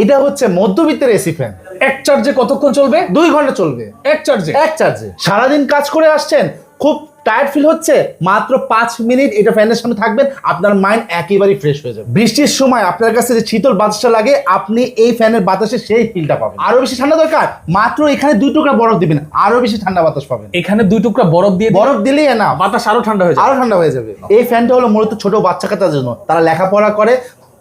এটা হচ্ছে মধ্যবিত্তের AC fan. এক চার্জে কতক্ষণ চলবে? দুই ঘণ্টা চলবে। এক চার্জে? এক চার্জে। সারাদিন কাজ করে আসছেন খুব টায়ার্ড ফিল হচ্ছে মাত্র পাঁচ মিনিট এটা ফ্যানের সামনে থাকবেন আপনার মাইন্ড একেবারেই ফ্রেশ হয়ে যাবে। বৃষ্টির সময় আপনার কাছে যে শীতল বাতাসটা লাগে আপনি এই ফ্যানের বাতাসে সেই ফিলটা পাবেন। আরও বেশি ঠান্ডা দরকার মাত্র এখানে দুই টুকরা বরফ দিবেন আরও বেশি ঠান্ডা বাতাস পাবেন। এখানে দুই টুকরা বরফ দিয়ে বরফ দিলেই না বাতাস আরও ঠান্ডা হয়ে যাবে। আরও ঠান্ডা হয়ে যাবে। এই ফ্যানটা হলো মূলত ছোট বাচ্চা কাচ্চার জন্য। তারা লেখাপড়া করে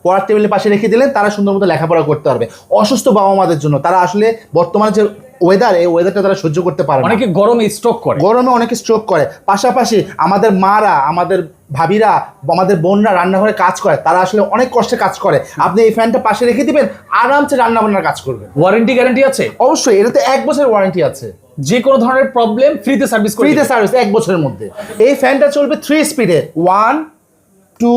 পড়ার টেবিলের পাশে রেখে দিলেন তারা সুন্দর মতো লেখাপড়া করতে পারবে। অসুস্থ বাবা মাদের জন্য। তারা আসলে বর্তমানে যে ওয়েদার এই ওয়েদারটা তারা সহ্য করতে পারে অনেকে গরমে স্ট্রোক করে। গরমে অনেকে স্ট্রোক করে। পাশাপাশি আমাদের মারা আমাদের ভাবিরা আমাদের বোনরা রান্নাঘরে কাজ করে তারা আসলে অনেক কষ্টে কাজ করে। আপনি এই ফ্যানটা পাশে রেখে দিবেন আরামসে রান্না বান্নার কাজ করবেন। ওয়ারেন্টি গ্যারান্টি আছে? অবশ্যই এটাতে এক বছরের ওয়ারেন্টি আছে। যে কোনো ধরনের প্রবলেম ফ্রিতে সার্ভিস ফ্রিতে সার্ভিস এক বছরের মধ্যে। এই ফ্যানটা চলবে থ্রি স্পিডে ওয়ান টু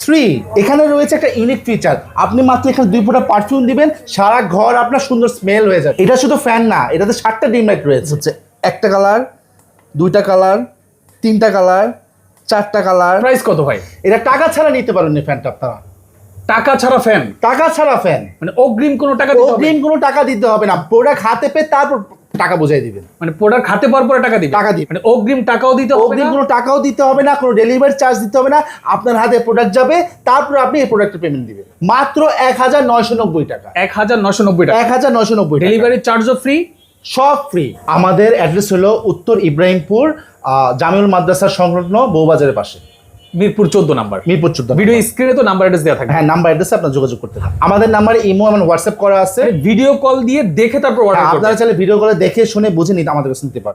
থ্রি এখানে রয়েছে একটা ইউনিক ফিচার আপনি মাত্র এখানে দুই ফোটা পারফিউম দিবেন সারা ঘর আপনার সুন্দর স্মেল হয়ে যাবে। এটা শুধু ফ্যান না এটাতে সাতটা ডিম লাইট রয়েছে। হচ্ছে একটা কালার দুইটা কালার তিনটা কালার চারটা কালার প্রাইস কত ভাই? এটা টাকা ছাড়া নিতে পারেন এই ফ্যানটা আপনারা। টাকা ছাড়া ফ্যান টাকা ছাড়া ফ্যান মানে অগ্রিম কোনো টাকা অগ্রিম কোনো টাকা দিতে হবে না। প্রোডাক্ট হাতে পেয়ে তারপর টাকা বোঝাই দিবেন। মানে প্রোডাক্ট হাতে পাওয়ার পরে টাকা দিবে টাকা দিবে। মানে অগ্রিম টাকাও দিতে হবে অগ্রিম কোনো টাকাও দিতে হবে না কোনো ডেলিভারি চার্জ দিতে হবে না আপনার হাতে প্রোডাক্ট যাবে তারপর আপনি এই প্রোডাক্টের পেমেন্ট দিবেন। মাত্র এক হাজার নয়শো নব্বই টাকা। এক হাজার নশো নব্বই টাকা। এক হাজার নয়শো নব্বই ডেলিভারি চার্জও ফ্রি সব ফ্রি আমাদের অ্যাড্রেস হলো উত্তর ইব্রাহিমপুর আহ, জামিউল মাদ্রাসার সংলগ্ন বউবাজারের পাশে। মিরপুর চোদ্দ নাম্বার। মিরপুর চোদ্দ ভিডিও স্ক্রিনে তো নাম্বার অ্যাড্রেস দেওয়া থাকে হ্যাঁ নাম্বার অ্যাড্রেসে আপনার যোগাযোগ করতে হবে। আমাদের নাম্বারে ইমো এবং হোয়াটসঅ্যাপ করা আছে। ভিডিও কল দিয়ে দেখে তারপর অর্ডার করবে আপনারা চাইলে ভিডিও কলে দেখে শুনে বুঝে নিতে আমাদের কাছে নিতে পারেন